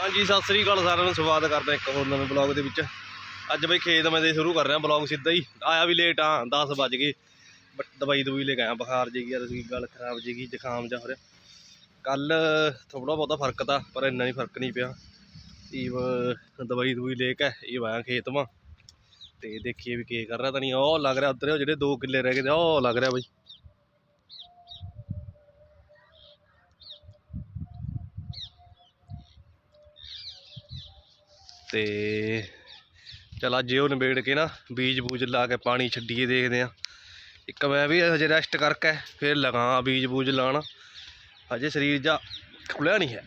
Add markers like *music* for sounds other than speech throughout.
ਹਾਂਜੀ, ਸਤਿ ਸ੍ਰੀ ਅਕਾਲ ਸਾਰਿਆਂ ਨੂੰ। ਸਵਾਗਤ ਕਰਦੇ ਇੱਕ ਹੋਰ ਨਵੇਂ ਬਲੌਗ ਦੇ ਵਿੱਚ। ਅੱਜ ਬਈ ਖੇਤ ਮੈਂ ਦੇ ਸ਼ੁਰੂ ਕਰ ਰਿਹਾ ਬਲੌਗ ਸਿੱਧਾ ਹੀ। ਆਇਆ ਵੀ ਲੇਟ ਆ 10 ਵੱਜ ਗਏ। ਬਟ ਦਵਾਈ ਦਵਾਈ ਲੈ ਕੇ ਆਇਆ, ਬੁਖਾਰ ਜੀ ਗਿਆ ਸੀ ਗੱਲ ਖਰਾਬ ਜੀ ਗਈ ਜ਼ੁਕਾਮ ਜਾ ਹੋ ਰਿਹਾ। ਕੱਲ ਥੋੜਾ ਬਹੁਤਾ ਫ਼ਰਕ ਤਾਂ, ਪਰ ਇੰਨਾ ਨਹੀਂ ਫ਼ਰਕ ਨਹੀਂ ਪਿਆ। ਈਵ ਦਵਾਈ ਦਵਾਈ ਲੈ ਕੇ ਇਹ ਆਇਆ ਖੇਤ ਮਾ ਤੇ ਦੇਖੀਏ ਵੀ ਕੀ ਕਰ ਰਿਹਾ ਤਾਂ ਨਹੀਂ। ਉਹ ਲੱਗ ਰਿਹਾ ਉਧਰ, ਜਿਹੜੇ 2 ਕਿੱਲੇ ਰਹਿ ਗਏ ਤੇ ਉਹ ਲੱਗ ਰਿਹਾ ਬਈ। ਤੇ ਚਲ ਅੱਜ ਉਹ ਨਿਬੇੜ ਕੇ ਨਾ ਬੀਜ ਬੂਜ ਲਾ ਕੇ ਪਾਣੀ ਛੱਡੀਏ ਦੇਖਦੇ ਆ ਇੱਕ ਮੈਂ ਵੀ ਹਜੇ ਰੈਸਟ ਕਰਕੇ ਫਿਰ ਲਗਾ ਬੀਜ ਬੂਜ ਲਾਣ। ਹਜੇ ਸਰੀਰ ਜਾ ਖੁੱਲਿਆ ਨਹੀਂ ਹੈ।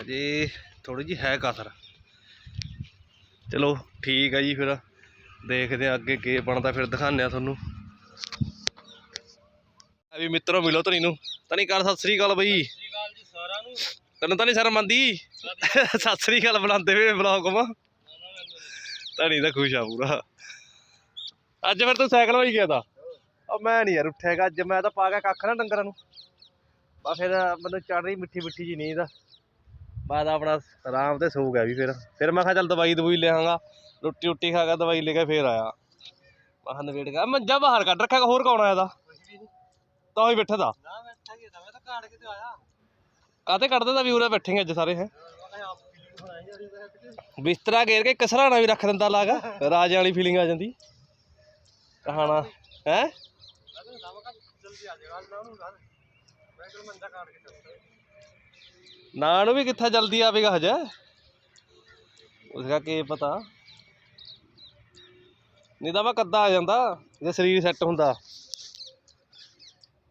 ਹਜੇ ਥੋੜੀ ਜੀ ਹੈ ਕਸਰ। ਚਲੋ ਠੀਕ ਆ ਜੀ ਫਿਰ। ਦੇਖਦੇ ਆ ਅੱਗੇ ਕੀ ਬਣਦਾ ਫਿਰ ਦਿਖਾਉਂਦੇ ਆ ਤੁਹਾਨੂੰ। ਆ ਵੀ ਮਿੱਤਰੋ ਮਿਲੋ ਧਨੀ ਨੂੰ। ਧਨੀ ਕਰ ਸਤਿ ਸ੍ਰੀ ਅਕਾਲ ਬਈ। ਅਕਾਲ ਜੀ ਸਾਰਿਆਂ ਨੂੰ। ਤੈਨੂੰ ਤਾਂ ਨਹੀਂ ਸ਼ਰਮ ਆਉਂਦੀ? ਸਤਿ ਸ੍ਰੀ ਅਕਾਲ ਬੁਲਾਉਂਦੇ ਵੇ ਬਲੌਗ ਮਾ ਧਣੀ ਤਾਂ ਖੁਸ਼ ਆ ਪੂਰਾ। ਅੱਜ ਫਿਰ ਤੂੰ ਸਾਈਕਲ ਵਾਈ ਗਿਆ ਤਾ? ਉਹ ਮੈਂ ਨਹੀਂ ਯਾਰ ਉੱਠਿਆਗਾ ਅੱਜ ਮੈਂ ਤਾਂ ਪਾ ਗਿਆ ਕੱਖ ਨਾ ਡੰਗਰਾਂ ਨੂੰ। ਬਸ ਫਿਰ ਮੈਨੂੰ ਚੜ ਰਹੀ ਮਿੱਠੀ ਮਿੱਠੀ ਜੀ ਨੀਂਦ। ਬਾਅਦ ਆਪਣਾ ਆਰਾਮ ਤੇ ਸੋ ਗਿਆ ਵੀ ਫਿਰ। ਫਿਰ ਮੈਂ ਕਿਹਾ ਚੱਲ ਦਵਾਈ ਦਵਾਈ ਲਿਆਂਗਾ। ਰੋਟੀ ਰੋਟੀ ਖਾ ਕੇ ਦਵਾਈ ਲੈ ਕੇ ਫੇਰ ਆਇਆ। ਮੈਂ ਕਿਹਾ ਨਵੇੜ ਗਿਆ ਮੰਜਾ ਬਾਹਰ ਕੱਢ ਰੱਖਿਆ ਹੋਰ ਕੌਣ ਆਇਆ ਦਾ ਤਾਂ ਹੀ ਬੈਠਾ ਦਾ ਨਾ ਮੈਂ ਇੱਥੇ ਗਿਆ ਮੈਂ ਤਾਂ ਕਾੜ ਕੇ ਤੇ ਆਇਆ। ਕਾਤੇ ਕੱਢਦੇ ਦਾ ਵੀ ਬੈਠੇਗੇ ਅੱਜ ਸਾਰੇ, ਹੈ? ਬਿਸਤਰਾ ਘੇਰ ਕੇ ਕਸਰਾਣਾ ਵੀ ਰੱਖ ਦਿੰਦਾ ਲਾਗਾ ਰਾਜੇ ਵਾਲੀ ਫੀਲਿੰਗ ਆ ਜਾਂਦੀ। ਕਹਾਣਾ, ਹੈ? ਨਾ ਨੂੰ ਵੀ ਕਿੱਥਾ ਜਲਦੀ ਆਵੇਗਾ ਹਜੇ? ਉਸਦਾ ਕੀ ਪਤਾ। ਨਹੀਂ ਤਾਂ ਮੈਂ ਕੱਦਾ ਆ ਜਾਂਦਾ, ਜੇ ਸਰੀਰ ਸੈੱਟ ਹੁੰਦਾ।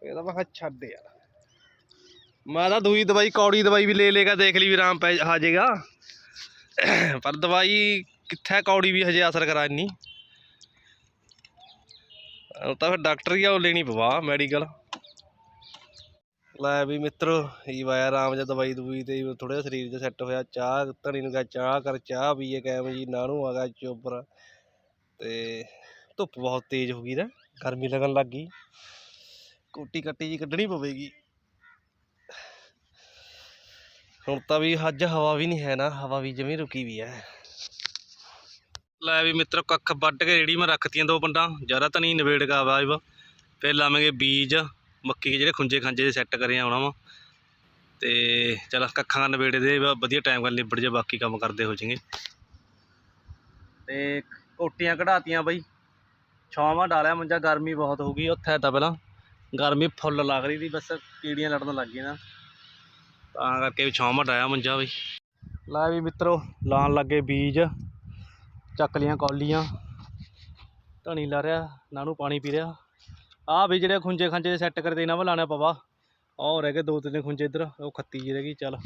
ਇਹ ਤਾਂ ਮੈਂ ਕਿਹਾ ਛੱਡ ਯਾਰ। ਮੈਂ ਤਾਂ ਦੂਈ ਦਵਾਈ, ਕੌੜੀ ਦਵਾਈ ਵੀ ਲੈ ਲੇਗਾ ਦੇਖ ਲਈ ਵੀ ਆਰਾਮ ਪੈ ਆ ਜਾਏਗਾ। ਪਰ ਦਵਾਈ ਕਿੱਥੇ ਕੌੜੀ ਵੀ ਹਜੇ ਅਸਰ ਕਰਾ ਇੰਨੀ। ਤਾਂ ਫਿਰ ਡਾਕਟਰ ਹੀ ਆ, ਉਹ ਲੈਣੀ ਪਵਾ ਮੈਡੀਕਲ। ਲੈ ਵੀ ਮਿੱਤਰੋ, ਇਹ ਵਾਇਆ ਆਰਾਮ ਜਿਹਾ ਦਵਾਈ ਦਵਾਈ ਤੇ ਥੋੜਾ ਜਿਹਾ ਸਰੀਰ ਜਿਹਾ ਸੈੱਟ ਹੋਇਆ, ਚਾਹ ਧਣੀ ਨੂੰ ਕਿਹਾ, ਚਾਹ ਕਰ, ਚਾਹ ਪੀਏ ਕੈਮ ਜੀ ਨਾਣੂ ਆ ਗਿਆ ਚੋਬਰ ਤੇ ਧੁੱਪ ਬਹੁਤ ਤੇਜ਼ ਹੋ ਗਈ ਨਾ, ਗਰਮੀ ਲੱਗਣ ਲੱਗ ਗਈ। ਕੋਟੀ ਕੱਟੀ ਜੀ ਕੱਢਣੀ ਪਵੇਗੀ। ਹੁਣ ਤਾਂ ਵੀ ਅੱਜ ਹਵਾ ਵੀ ਨਹੀਂ ਹੈ ਨਾ, ਹਵਾ ਵੀ ਜਮੀ ਰੁਕੀ ਵੀ ਹੈ। ਲੈ ਵੀ ਮਿੱਤਰੋ, ਕੱਖ ਵੱਢ ਕੇ ਰੇੜੀ ਮੈਂ ਰੱਖਤੀਆਂ ਦੋ ਪੰਡਾਂ, ਜ਼ਿਆਦਾ ਤਾਂ ਨਹੀਂ ਨਵੇੜ ਗਾ ਵਾਇਬ ਫਿਰ ਲਾਵਾਂਗੇ ਬੀਜ, ਮੱਕੀ ਦੇ ਜਿਹੜੇ ਖੁੰਝੇ ਖਾਂਜੇ ਦੇ ਸੈੱਟ ਕਰੇ ਆਉਣਾ ਵਾ। ਤੇ ਚਲ ਕੱਖਾਂ ਦਾ ਨਵੇੜੇ ਦੇ ਵਧੀਆ ਟਾਈਮ ਕਰ ਨਿਬੜ ਜੇ, ਬਾਕੀ ਕੰਮ ਕਰਦੇ ਹੋ ਜਾਣਗੇ ਤੇ ਓਟੀਆਂ ਕਢਾਤੀਆਂ ਬਈ। ਛਾਵਾਂ ਡਾਲਿਆ ਮੰਜਾ, ਗਰਮੀ ਬਹੁਤ ਹੋ ਗਈ ਉੱਥੇ ਤਾਂ ਪਹਿਲਾਂ। ਗਰਮੀ ਫੁੱਲ ਲੱਗ ਰਹੀ ਸੀ, ਬਸ ਕੀੜੀਆਂ ਲੜਨ ਲੱਗ ਗਈਆਂ। ਨਾ ਤਾਂ ਕਰਕੇ ਵੀ ਛਾਵਾਂ ਡਾਇਆ ਮੰਜਾ ਬਈ ਲੈ ਵੀ ਮਿੱਤਰੋ ਲਾਉਣ ਲੱਗੇ ਬੀਜ ਚੱਕ ਲੀਆਂ ਕੌਲੀਆਂ। ਧਣੀ ਲਾ ਰਿਹਾ ਨਾਨੂੰ ਪਾਣੀ ਪੀ ਰਿਹਾ। ਆ ਵੀ ਜਿਹੜੇ ਖੁੰਝੇ ਖਾਂਜੇ ਸੈੱਟ ਕਰਦੇ ਇਹਨਾਂ ਵਾ ਲਾਣਾ ਪਵਾ। ਉਹ ਰਹਿ ਗਏ ਦੋ ਤਿੰਨ ਖੁੰਝੇ ਇੱਧਰ ਉਹ ਖੱਤੀ ਜੀ ਰਹਿ ਗਈ ਚੱਲ।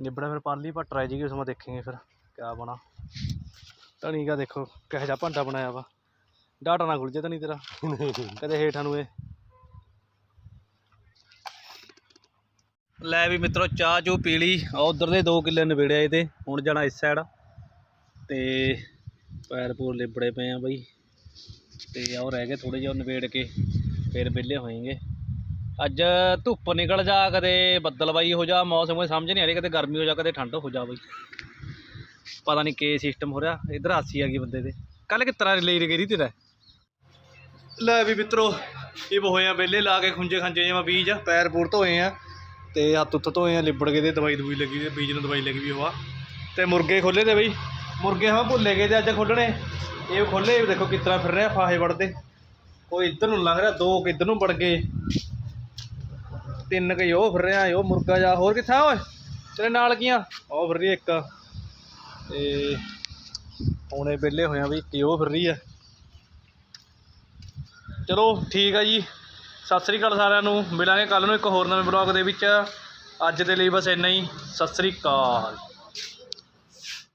ਨਿਬੜਾ ਫਿਰ ਪਾਲੀ ਪਰ ਟਰਾਈ ਜੀ ਉਸਮਾ ਦੇਖेंगे ਫਿਰ ਕਿਆ ਬਣਾ। ਧਣੀ ਕਾ ਦੇਖੋ ਕਿਹੋ ਜਿਹਾ ਭਾਂਡਾ ਬਣਾਇਆ ਵਾ। ਡਾਟਾ ਨਾ ਖੁੱਲ ਜੇ ਧਣੀ ਤੇਰਾ। *laughs* ਕਦੇ ਹੇਠਾਂ ਨੂੰ ਇਹ। ਲੈ ਵੀ ਮਿੱਤਰੋ, ਚਾਹ ਚੋ ਪੀ ਲਈ। ਉਧਰ ਦੇ 2 ਕਿੱਲੇ ਨਵੇੜਿਆ ਇਹ ਤੇ ਹੁਣ ਜਾਣਾ ਇਸ ਸਾਈਡ ਤੇ ਪੈਰ ਪੂਰ ਲਿਬੜੇ ਪਏ ਆ ਬਈ। ਤੇ ਉਹ ਰਹਿ ਗਏ ਥੋੜੇ ਜਿਹਾ, ਉਹ ਕੇ ਫਿਰ ਵਿਹਲੇ ਹੋਏਗੇ। ਅੱਜ ਧੁੱਪ ਨਿਕਲ ਜਾ, ਕਦੇ ਬੱਦਲਬਾਈ ਹੋ ਜਾ, ਮੌਸਮ ਕੋਈ ਸਮਝ ਨਹੀਂ ਆ ਰਹੀ, ਕਦੇ ਗਰਮੀ ਹੋ ਜਾ, ਕਦੇ ਠੰਡ ਹੋ ਜਾ ਬਈ। ਪਤਾ ਨਹੀਂ ਕੀ ਸਿਸਟਮ ਹੋ ਰਿਹਾ। ਇਧਰ ਹਾਸੀ ਆ ਗਈ ਬੰਦੇ ਦੇ। ਕੱਲ ਕਿਸ ਲਈ ਗਈ ਤੇਰਾ? ਲੈ ਵੀ ਮਿੱਤਰੋ, ਇਹ ਹੋਏ ਆ ਵਿਹਲੇ, ਲਾ ਕੇ ਖੁੰਝੇ ਖੰਝੇ ਜਿਵੇਂ ਬੀਜ, ਪੈਰ ਪੂਰ ਧੋਏ ਆ। ਤੇ ਹੱਥ ਉੱਥ ਧੋਏ ਆ ਲਿਬੜ ਗਏ ਤੇ ਦਵਾਈ ਦਵਾਈ ਲੱਗੀ ਤੇ ਬੀਜ ਨੂੰ ਦਵਾਈ ਲੱਗੀ ਵੀ ਹੋਆ। ਤੇ ਮੁਰਗੇ ਖੋਲੇ ਤੇ ਬਈ। ਮੁਰਗੇ ਹਾਂ ਭੁੱਲੇ ਗਏ ਤੇ ਅੱਜ ਖੋਲਣੇ ਇਹ ਖੋਲੇ ਦੇਖੋ ਕਿਸ ਤਰ੍ਹਾਂ ਫਿਰ ਰਿਹਾ ਫਾਹੇ ਵੜਦੇ। ਕੋਈ ਇੱਧਰ ਨੂੰ ਲੰਘ ਰਿਹਾ, ਦੋ ਕਿੱਧਰ ਨੂੰ ਵੜ ਗਏ। ਤਿੰਨ ਕਈ ਉਹ ਫਿਰ ਰਿਹਾ ਉਹ ਮੁਰਗਾ ਜਾ। ਹੋਰ ਕਿੱਥਾ ਓਏ? ਤੇਰੇ ਨਾਲ ਕੀਆਂ? ਉਹ ਫਿਰ ਰਹੀ ਇੱਕ। ਤੇ ਹੁਣੇ ਵਿਹਲੇ ਹੋਇਆ ਵੀ ਇੱਕ ਉਹ ਫਿਰ ਰਹੀ ਆ। ਚਲੋ ਠੀਕ ਆ ਜੀ। ਸਤਿ ਸ੍ਰੀ ਅਕਾਲ ਸਾਰਿਆਂ ਨੂੰ। ਮਿਲਾਂਗੇ ਕੱਲ ਨੂੰ ਇੱਕ ਹੋਰ ਨਵੇਂ ਬਲੌਗ ਦੇ ਵਿੱਚ। ਅੱਜ ਦੇ ਲਈ ਬਸ ਇੰਨਾ ਹੀ। ਸਤਿ ਸ੍ਰੀ ਅਕਾਲ।